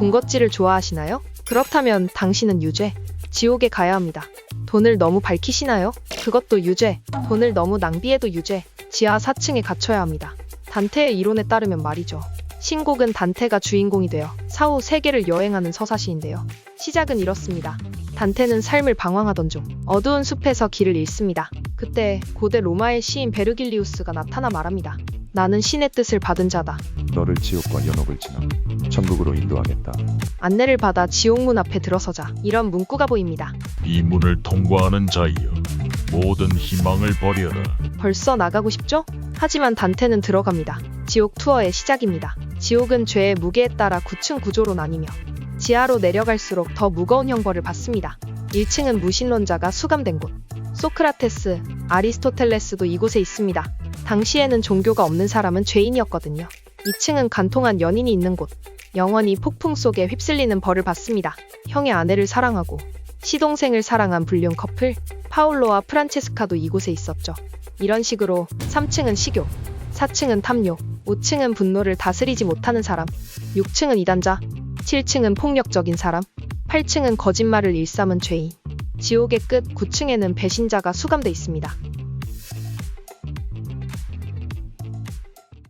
군것질을 좋아하시나요? 그렇다면 당신은 유죄. 지옥에 가야 합니다. 돈을 너무 밝히시나요? 그것도 유죄. 돈을 너무 낭비해도 유죄. 지하 4층에 갇혀야 합니다. 단테의 이론에 따르면 말이죠. 신곡은 단테가 주인공이 되어 사후 세계를 여행하는 서사시인데요. 시작은 이렇습니다. 단테는 삶을 방황하던 중 어두운 숲에서 길을 잃습니다. 그때 고대 로마의 시인 베르길리우스가 나타나 말합니다. 나는 신의 뜻을 받은 자다. 너를 지옥과 연옥을 지나 천국으로 인도하겠다. 안내를 받아 지옥문 앞에 들어서자 이런 문구가 보입니다. 이 문을 통과하는 자이여 모든 희망을 버려라 벌써 나가고 싶죠? 하지만 단테는 들어갑니다. 지옥 투어의 시작입니다. 지옥은 죄의 무게에 따라 9층 구조로 나뉘며 지하로 내려갈수록 더 무거운 형벌을 받습니다. 1층은 무신론자가 수감된 곳. 소크라테스, 아리스토텔레스도 이곳에 있습니다. 당시에는 종교가 없는 사람은 죄인이었거든요. 2층은 간통한 연인이 있는 곳. 영원히 폭풍 속에 휩쓸리는 벌을 받습니다. 형의 아내를 사랑하고 시동생을 사랑한 불륜 커플 파울로와 프란체스카도 이곳에 있었죠. 이런 식으로 3층은 식욕, 4층은 탐욕, 5층은 분노를 다스리지 못하는 사람, 6층은 이단자, 7층은 폭력적인 사람, 8층은 거짓말을 일삼은 죄인. 지옥의 끝 9층에는 배신자가 수감돼 있습니다.